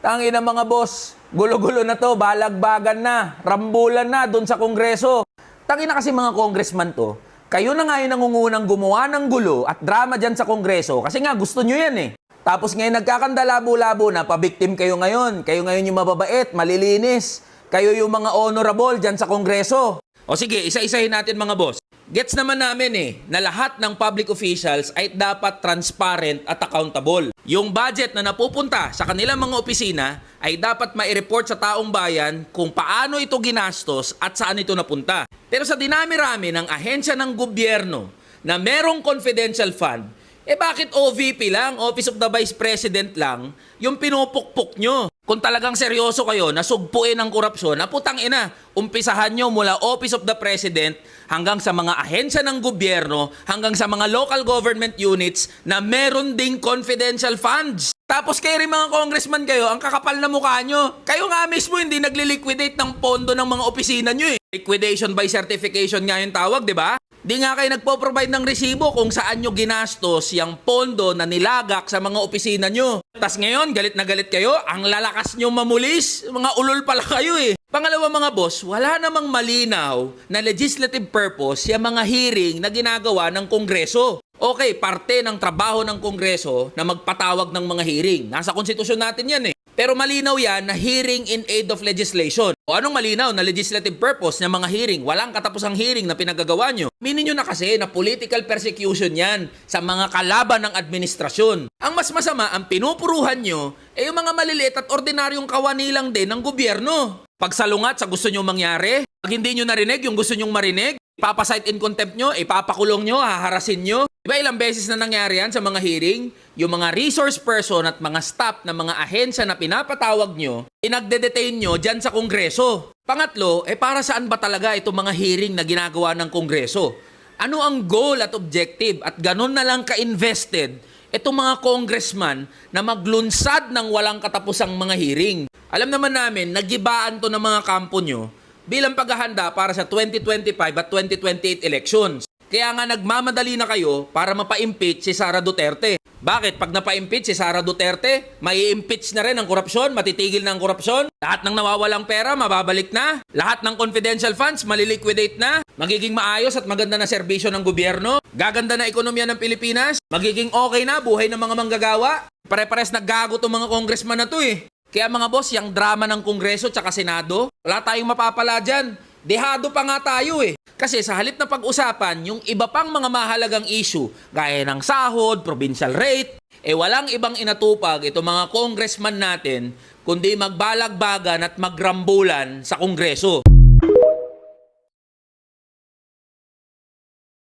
Tangin na mga boss, gulo-gulo na to, balagbagan na, rambulan na doon sa kongreso. Tangin na kasi mga congressman to, kayo na nga yung nangungunang gumawa ng gulo at drama dyan sa kongreso kasi nga gusto nyo yan eh. Tapos ngayon nagkakandalabo-labo na, pabiktim kayo ngayon. Kayo ngayon yung mababait, malilinis. Kayo yung mga honorable dyan sa kongreso. O sige, isa-isahin natin mga boss. Gets naman namin eh, na lahat ng public officials ay dapat transparent at accountable. Yung budget na napupunta sa kanilang mga opisina ay dapat mai-report sa taong bayan kung paano ito ginastos at saan ito napunta. Pero sa dinami-rami ng ahensya ng gobyerno na merong confidential fund, eh bakit OVP lang, Office of the Vice President lang, yung pinupukpok nyo? Kung talagang seryoso kayo na sugpuin ng korupsyon, na putang ina, umpisahan nyo mula Office of the President hanggang sa mga ahensya ng gobyerno, hanggang sa mga local government units na meron ding confidential funds. Tapos kayo rin mga congressman kayo, ang kakapal na mukha nyo. Kayo nga mismo hindi nagli-liquidate ng pondo ng mga opisina nyo eh. Liquidation by certification nga yung tawag, di ba? Di nga kayo nagpo-provide ng resibo kung saan nyo ginastos yung pondo na nilagak sa mga opisina nyo. Tas ngayon, galit na galit kayo, ang lalakas nyo mamulis, mga ulol pala kayo eh. Pangalawa mga boss, wala namang malinaw na legislative purpose yung mga hearing na ginagawa ng Kongreso. Okay, parte ng trabaho ng Kongreso na magpatawag ng mga hearing. Nasa konstitusyon natin yan eh. Pero malinaw yan na hearing in aid of legislation. O anong malinaw na legislative purpose ng mga hearing? Walang katapusang hearing na pinagagawa nyo. Minin nyo na kasi na political persecution yan sa mga kalaban ng administrasyon. Ang mas masama, ang pinupuruhan nyo, ay yung mga maliliit at ordinaryong kawani lang din ng gobyerno. Pagsalungat sa gusto nyo mangyari, pag hindi nyo narinig yung gusto nyong marinig, ipapasight in contempt nyo, ipapakulong nyo, haharasin nyo. Diba ilang beses na nangyari yan sa mga hearing? Yung mga resource person at mga staff ng mga ahensya na pinapatawag nyo, inagde-detain nyo dyan sa kongreso. Pangatlo, eh para saan ba talaga itong mga hearing na ginagawa ng kongreso? Ano ang goal at objective at ganun na lang ka-invested itong mga congressman na maglunsad ng walang katapusang mga hearing? Alam naman namin, nagibaan to ng mga kampo nyo bilang paghahanda para sa 2025 at 2028 elections. Kaya nga nagmamadali na kayo para mapa-impeach si Sara Duterte. Bakit? Pag napa-impeach si Sara Duterte, may impeach na rin ang korupsyon, matitigil na ang korupsyon. Lahat ng nawawalang pera, mababalik na. Lahat ng confidential funds, maliliquidate na. Magiging maayos at maganda na serbisyo ng gobyerno. Gaganda na ekonomiya ng Pilipinas. Magiging okay na buhay ng mga manggagawa. Pare-pares naggago tong mga congressman na to eh. Kaya mga boss, yung drama ng Kongreso tsaka Senado, wala tayong mapapala dyan. Dehado pa nga tayo eh. Kasi sa halip na pag-usapan, yung iba pang mga mahalagang issue, gaya ng sahod, provincial rate, eh walang ibang inatupag itong mga congressman natin, kundi magbalagbagan at magrambulan sa Kongreso.